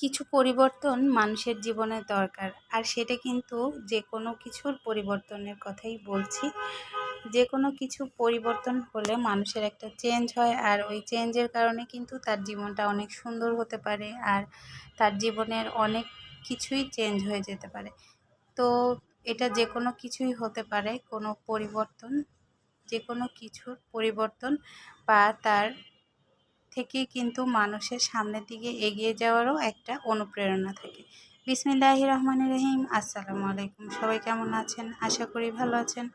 কিছু পরিবর্তন মানুষের জীবনে দরকার। আর সেটা কিন্তু যে কোনো কিছুর পরিবর্তনের কথাই বলছি। যে কোনো কিছু পরিবর্তন হলে মানুষের একটা চেঞ্জ হয়। আর ওই চেঞ্জের কারণে কিন্তু তার জীবনটা অনেক সুন্দর হতে পারে। আর তার জীবনের অনেক কিছুই চেঞ্জ হয়ে যেতে পারে। তো এটা যে কোনো কিছুই হতে পারে। কোনো পরিবর্তন যে কোনো কিছুর পরিবর্তন বা তার থেকে কিন্তু মানুষের সামনের দিকে এগিয়ে যাওয়ারও একটা অনুপ্রেরণা থাকে। বিসমিল্লাহ রহমান রহিম, আসসালামু আলাইকুম। সবাই কেমন আছেন? আশা করি ভালো আছেন।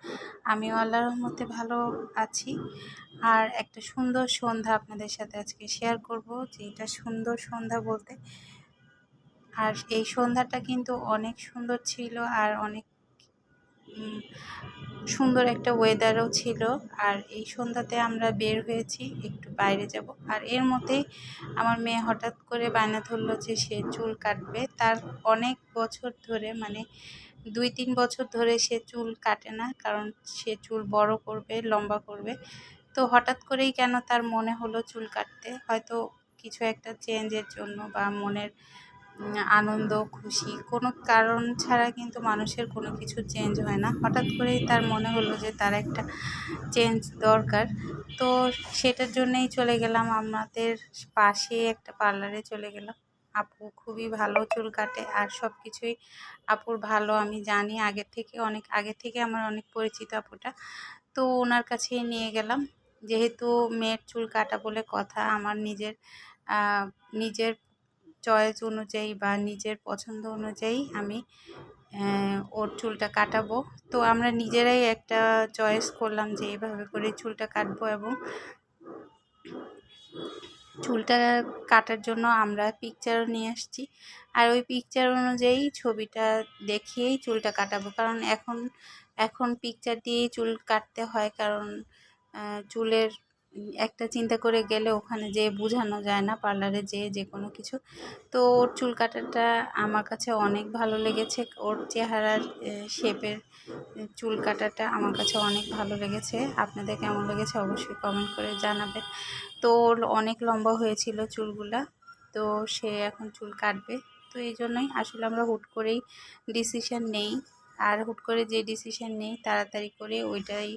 আমিও আল্লাহ রহমতে ভালো আছি। আর একটা সুন্দর সন্ধ্যা আপনাদের সাথে আজকে শেয়ার করব, যে এটা সুন্দর সন্ধ্যা বলতে। আর এই সন্ধ্যাটা কিন্তু অনেক সুন্দর ছিল আর অনেক সুন্দর একটা ওয়েদারও ছিল। আর এই সন্ধ্যাতে আমরা বের হয়েছি, একটু বাইরে যাব। আর এর মধ্যেই আমার মেয়ে হঠাৎ করে বায়না ধরলো যে সে চুল কাটবে। তার অনেক বছর ধরে মানে দুই তিন বছর ধরে সে চুল কাটে না, কারণ সে চুল বড় করবে, লম্বা করবে। তো হঠাৎ করেই কেন তার মনে হলো চুল কাটতে? হয়তো কিছু একটা চেঞ্জের জন্য বা মনের আনন্দ, খুশি, কোনো কারণ ছাড়া কিন্তু মানুষের কোনো কিছু চেঞ্জ হয় না। হঠাৎ করেই তার মনে হলো যে তার একটা চেঞ্জ দরকার। তো সেটার জন্যেই চলে গেলাম। আমাদের পাশে একটা পার্লারে চলে গেলাম। আপু খুবই ভালো, চুল কাটে আর সব কিছুই আপুর ভালো, আমি জানি। আগের থেকে অনেক, আগে থেকে আমার অনেক পরিচিত আপুটা। তো ওনার কাছেই নিয়ে গেলাম। যেহেতু মেয়ের চুল কাটা বলে কথা, আমার নিজের নিজের চয়েস অনুযায়ী বা নিজের পছন্দ অনুযায়ী আমি ওর চুলটা কাটাবো। তো আমরা নিজেরাই একটা চয়েস করলাম যে এভাবে করে চুলটা কাটবো এবং চুলটা কাটার জন্য আমরা পিকচারও নিয়ে আসছি। আর ওই পিকচার অনুযায়ী ছবিটা দেখিয়েই চুলটা কাটাবো। কারণ এখন এখন পিকচার দিয়েই চুল কাটতে হয়। কারণ চুলের একটা চিন্তা করে গেলে ওখানে যেয়ে বোঝানো যায় না, পার্লারে যেয়ে যে কোনো কিছু। তো ওর চুল কাটাটা আমার কাছে অনেক ভালো লেগেছে। ওর চেহারার শেপের চুল কাটাটা আমার কাছে অনেক ভালো লেগেছে। আপনাদের কেমন লেগেছে অবশ্যই কমেন্ট করে জানাবেন। তো ওর অনেক লম্বা হয়েছিল চুলগুলা, তো সে এখন চুল কাটবে। তো এই জন্যই আসলে আমরা হুট করেই ডিসিশান নেই। আর হুট করে যে ডিসিশান নেই, তাড়াতাড়ি করে ওইটাই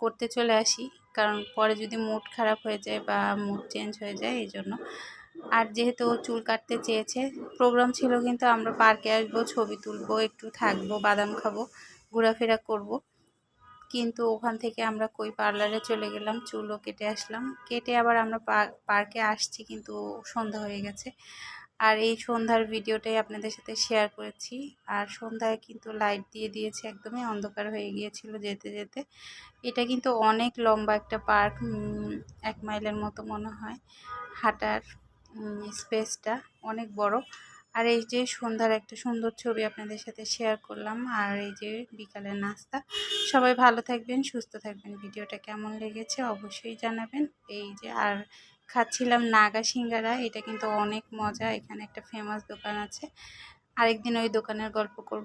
করতে চলে আসি। কারণ পরে যদি মুড খারাপ হয়ে যায় বা মুড চেঞ্জ হয়ে যায়, এই জন্য। আর যেহেতু ও চুল কাটতে চেয়েছে প্রোগ্রাম ছিল কিন্তু আমরা পার্কে আসব, ছবি তুলবো, একটু থাকব, বাদাম খাব, ঘোরাফেরা করব। কিন্তু ওখান থেকে আমরা কই পার্লারে চলে গেলাম, চুলও কেটে আসলাম। কেটে আবার আমরা পার্কে আসছি কিন্তু সন্ধ্যা হয়ে গেছে। আর এই সন্ধ্যার ভিডিওটাই আপনাদের সাথে শেয়ার করেছি। আর সন্ধ্যায় কিন্তু লাইট দিয়ে দিয়েছে, একদমই অন্ধকার হয়ে গিয়েছিল যেতে যেতে। এটা কিন্তু অনেক লম্বা একটা পার্ক এক মাইলের মতো মনে হয় হাঁটার স্পেসটা অনেক বড়। আর এই যে সন্ধ্যার একটা সুন্দর ছবি আপনাদের সাথে শেয়ার করলাম, আর এই যে বিকালের নাস্তা। সবাই ভালো থাকবেন, সুস্থ থাকবেন। ভিডিওটা কেমন লেগেছে অবশ্যই জানাবেন। এই যে, আর খাচ্ছিলাম নাগা সিঙ্গারা, এটা কিন্তু অনেক মজা। এখানে একটা ফেমাস দোকান আছে। আরেকদিন ওই দোকানের গল্প করব।